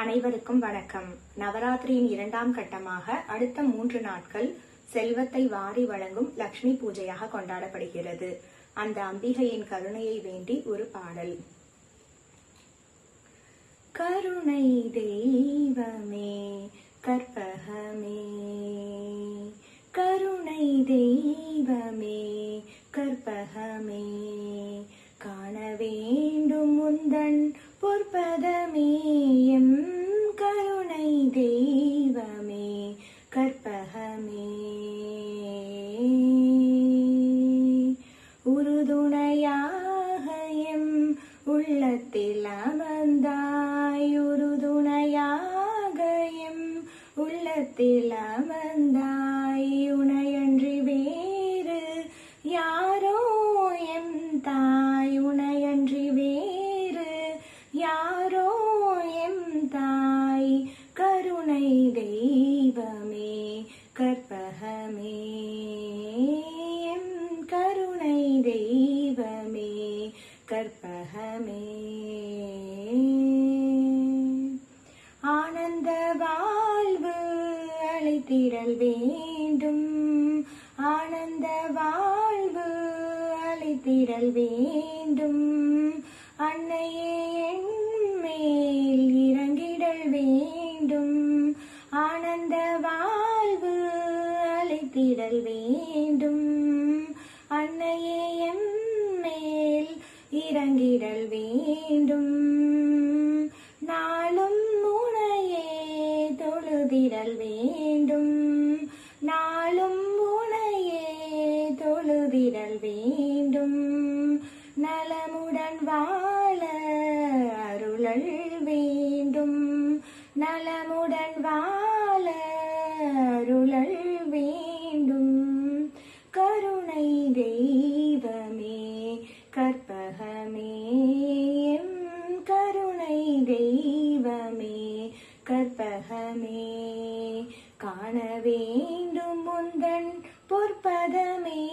அனைவருக்கும் வணக்கம். நவராத்திரியின் இரண்டாம் கட்டமாக அடுத்த மூன்று நாட்கள் செல்வத்தை வாரி வழங்கும் லக்ஷ்மி பூஜையாக கொண்டாடப்படுகிறது. அந்த அம்பிகையின் கருணையை வேண்டி ஒரு பாடல். கருணை தெய்வமே கற்பகமே உள்ளத்தில் அமர்ந்தாய் உறுதுணையாக எம் உள்ளத்தில் அமர்ந்தாய் உனையன்றி வேறு யாரோ எம் தாய் உனையன்றி வேறு யாரோ எம் தாய். கருணை தெய்வம் ஆனந்த வாழ்வு அழைத்திடல் வேண்டும். ஆனந்த வாழ்வு அழைத்திடல் வேண்டும். அன்னையே என் மேல் இறங்கிடல் வேண்டும். ஆனந்த வாழ்வு அழைத்திடல் வேண்டும். அன்னையே இறங்கிடல் வேண்டும். நாளும் உனையே தொழுதிடல் வேண்டும். நாளும் உனையே தொழுதிடல் வேண்டும். நலமுடன் வாழ அருளல் வேண்டும். நலமுடன் வாழ அருளல் வேண்டும். கருணை தெய்வமே கற்ப கற்பகமே. காண வேண்டும் முந்தன் பொற்பதமே.